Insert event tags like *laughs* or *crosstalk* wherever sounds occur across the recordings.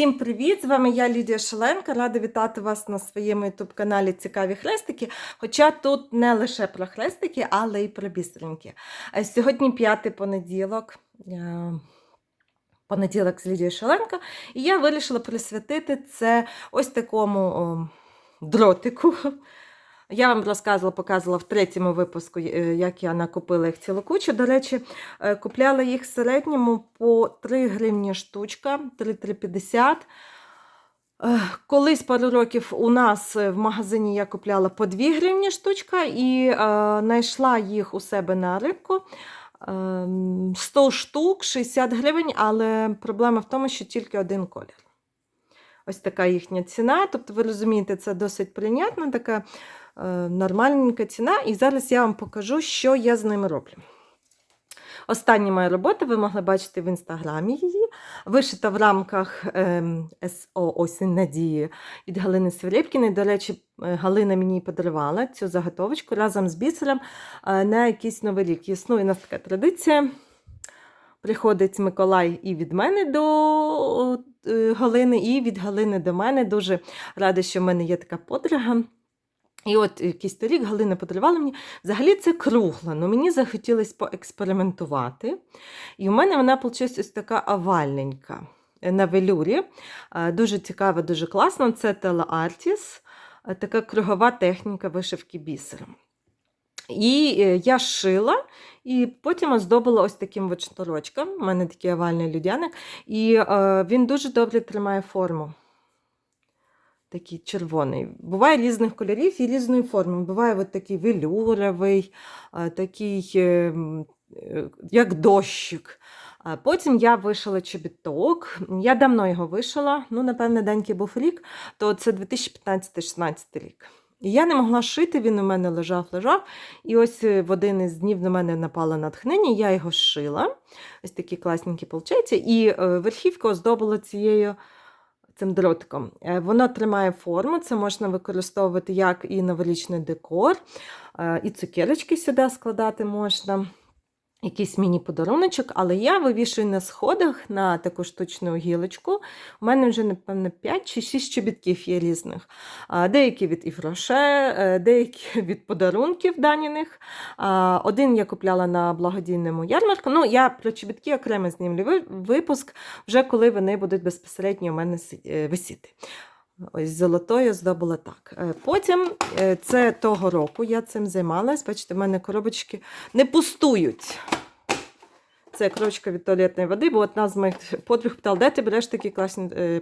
Всім привіт! З вами я Лідія Шаленка. Рада вітати вас на своєму ютуб-каналі Цікаві хрестики. Хоча тут не лише про хрестики, але й про бісеринки. Е, Сьогодні п'ятий понеділок. е, Понеділок з Лідією Шаленко, і я вирішила присвятити це ось такому дротику. Я вам розказувала, показувала в третьому випуску, е, як я накупила їх цілу кучу. До речі, е, купляла їх в середньому по 3 гривні штучка, 3,350. Е, Колись пару років у нас в магазині я купляла по 2 гривні штучка і знайшла їх у себе на рибку. Ем, 100 штук, 60 гривень, але проблема в тому, що тільки один колір. Ось така їхня ціна. Тобто, ви розумієте, це досить прийнятна, така нормальненька ціна. І зараз я вам покажу, що я з ними роблю. Остання моя робота, ви могли бачити в інстаграмі її, вишита в рамках ем, СО Осінь Надії від Галини Свирєпкіної. До речі, е, Галина мені подарувала цю заготовочку разом з бісером е, на якийсь новий рік. Існує у нас така традиція. Приходить Миколай і від мене до е, Галини, і від Галини до мене. Дуже рада, що в мене є така подруга. І от якийсь торік Галина подарувала мені. Взагалі це кругла, але мені захотілося поекспериментувати. І у мене вона вийшла ось така овальненька на велюрі. Дуже цікава, дуже класна. Це е, така кругова техніка вишивки бісером. І е, я шила, і потім оздобила ось таким от шнурочком. У мене такий овальний людяник, і е, він дуже добре тримає форму. Такий червоний. Буває різних кольорів і різної форми. Буває от такий велюровий, е, такий, е, м, е, як дощик. Потім я вишила чобіток. Я давно його вишила, ну, напевне, денький був рік, то це 2015-16 рік. І я не могла шити, він у мене лежав, лежав. І ось е, в один із днів на мене напало натхнення, я його шила. Ось такі класненькі получаються. І верхівку оздобила цією цим дротиком. Е, Воно тримає форму, це можна використовувати як і новорічний декор, е, і цукерочки сюди складати можна. Якийсь міні-подаруночок, але я вивішую на сходах на таку штучну гілочку. У мене вже, напевно, 5 чи 6 чобітків є різних. Деякі від Івроше, е, деякі *laughs* від подарунків Даніних. Один я купляла на благодійному ярмарку. Ну, я про чобітки окремо знімлю випуск, вже коли вони будуть безпосередньо у мене е, висіти. Ось золотою здобула так. Е, Потім це того року я цим займалась. Бачите, в мене коробочки не пустують. Це коробочка від туалетної води, бо одна з моїх подруг питала, де ти береш такі класні е,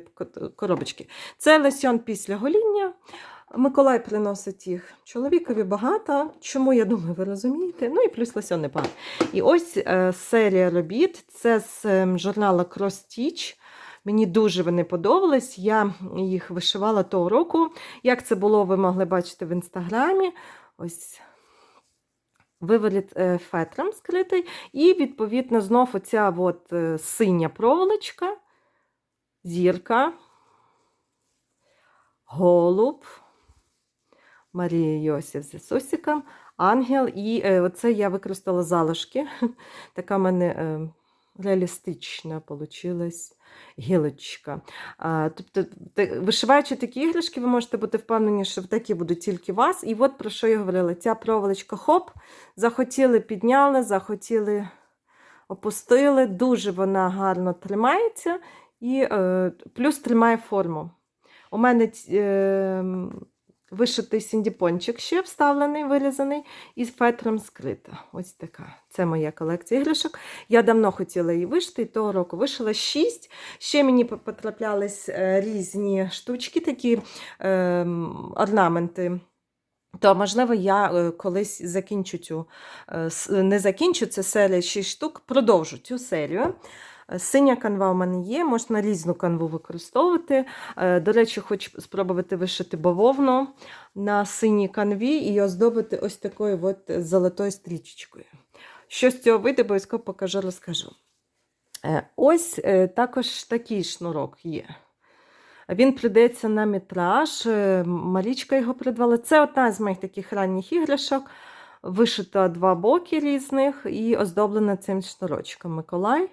коробочки. Це лосьон після гоління. Миколай приносить їх чоловікові багато. Чому, я думаю, ви розумієте? Ну і плюс лосьон непогано. І ось е, серія робіт. Це з журналу Cross Stitch. Мені дуже вони подобались. Я їх вишивала того року. Як це було, ви могли бачити в інстаграмі. Ось виворіт е, фетром скритий. І, відповідно, знов оця от, е, синя проволочка, зірка, голуб, Марія Йосиф з Ісусиком, ангел. І е, оце я використала залишки. *laughs* Така в мене е, реалістична получилась гілочка. Тобто, вишиваючи такі іграшки, ви можете бути впевнені, що такі будуть тільки вас. І от про що я говорила: ця проволочка хоп, захотіли, підняли, захотіли, опустили. Дуже вона гарно тримається і е, плюс тримає форму. У мене ць- е, вишитий сіндіпончик ще вставлений, вирізаний, і з фетром скрита. Ось така. Це моя колекція іграшок. Я давно хотіла її вишити, і того року вишила 6. Ще мені потраплялись е, різні штучки, такі е, орнаменти. То, можливо, я е, колись закінчу цю, е, не закінчу, це серія 6 штук, продовжу цю серію. Е, Синя канва у мене є, можна різну канву використовувати. Е, До речі, хочу спробувати вишити бавовну на синій канві і оздобити ось такою от золотою стрічечкою. Що з цього вийде, обов'язково покажу, розкажу. Е, Ось також такий шнурок є. Він придається на метраж. е, Марічка його придбала. Це одна з моїх таких ранніх іграшок. Вишита два боки різних і оздоблена цим шнурочком Миколай.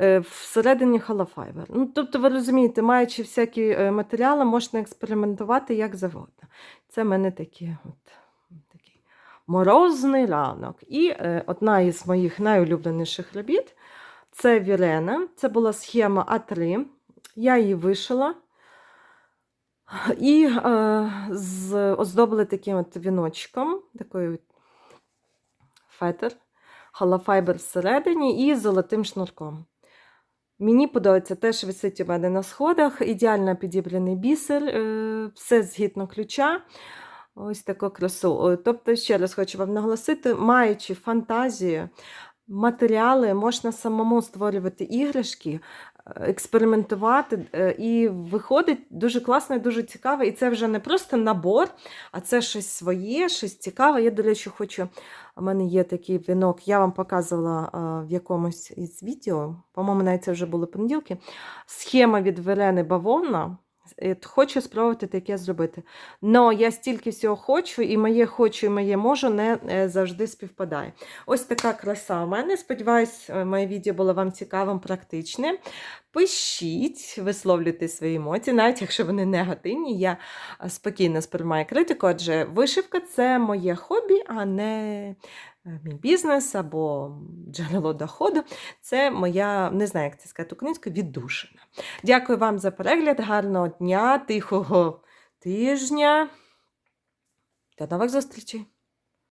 Е, всередині холофайбер. Ну, тобто, ви розумієте, маючи всякі е, матеріали, можна експериментувати як завгодно. Це в мене такі, от, такий морозний ранок. І е, одна із моїх найулюбленіших робіт це Вірена. Це була схема А3. Я її вишила. І е, з, оздобили таким от віночком, такою от фетр, холофайбер всередині і золотим шнурком. Мені подобається теж висить у мене на сходах, ідеально підібраний бісер, е, все згідно ключа. Ось таку красу. Тобто, ще раз хочу вам наголосити, маючи фантазію, матеріали, можна самому створювати іграшки, е, експериментувати, е, і виходить дуже класно і дуже цікаво. І це вже не просто набор, а це щось своє, щось цікаве. Я, до речі, хочу. У мене є такий вінок, я вам показувала в якомусь із відео, по-моєму, навіть це вже були понеділки. Схема від Верени Бавовна. Е, Хочу спробувати таке зробити. Но я стільки всього хочу, і моє хочу, і моє можу не е, завжди співпадає. Ось така краса у мене. Сподіваюсь, е, моє відео було вам цікавим, практичним. Пишіть, висловлюйте свої емоції, навіть якщо вони негативні, я спокійно сприймаю критику, адже вишивка це моє хобі, а не мій бізнес або джерело доходу. Це моя, не знаю, як це сказати українською, віддушина. Дякую вам за перегляд, гарного дня, тихого тижня. До нових зустрічей!